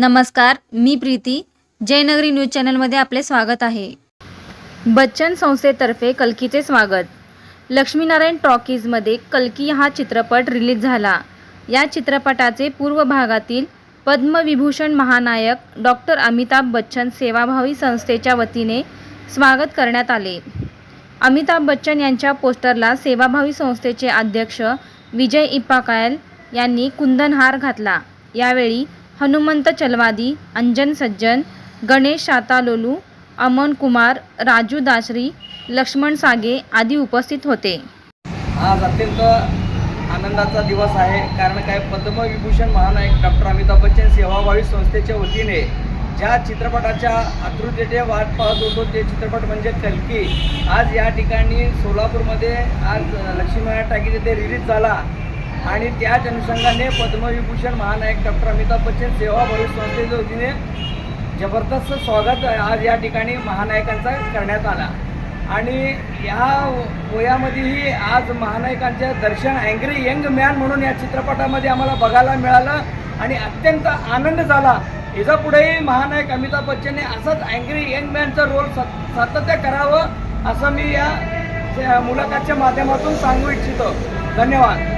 नमस्कार मी प्रीती. जयनगरी न्यूज चॅनलमध्ये आपले स्वागत आहे. बच्चन संस्थेतर्फे कल्कीचे स्वागत. लक्ष्मीनारायण टॉकीजमध्ये कल्की हा चित्रपट रिलीज झाला. या चित्रपटाचे पूर्व भागातील पद्मविभूषण महानायक डॉक्टर अमिताभ बच्चन सेवाभावी संस्थेच्या वतीने स्वागत करण्यात आले. अमिताभ बच्चन यांच्या पोस्टरला सेवाभावी संस्थेचे अध्यक्ष विजय इप्पाकायल यांनी कुंदनहार घातला. यावेळी हनुमंत चलवादी अंजन सज्जन गणेश शातालोलू अमन कुमार राजू दासरी लक्ष्मण सागे आदी उपस्थित होते. आज अत्यंत आनंदाचा दिवस आहे. कारण काय पद्मविभूषण महानायक डॉक्टर अमिताभ बच्चन सेवाभावी संस्थेच्या वतीने ज्या चित्रपटाच्या आतुरतेने वाट पाहत होतो ते चित्रपट म्हणजे कलकी. आज या ठिकाणी सोलापूरमध्ये आज लक्ष्मीनारायण टाकीज येथे रिलीज झाला. आणि त्याच अनुषंगाने पद्मविभूषण महानायक डॉक्टर अमिताभ बच्चन सेवाभावी संस्थेच्या वतीने जबरदस्त स्वागत आज या ठिकाणी महानायकांचा करण्यात आला. आणि या वयामध्येही आज महानायकांच्या दर्शन अँग्री यंग मॅन म्हणून या चित्रपटामध्ये आम्हाला बघायला मिळालं आणि अत्यंत आनंद झाला. याचा पुढेही महानायक अमिताभ बच्चनने असंच अँग्री यंग मॅनचा रोल सातत्य करावं असं मी या या मुलाखतच्या माध्यमातून सांगू इच्छितो. धन्यवाद.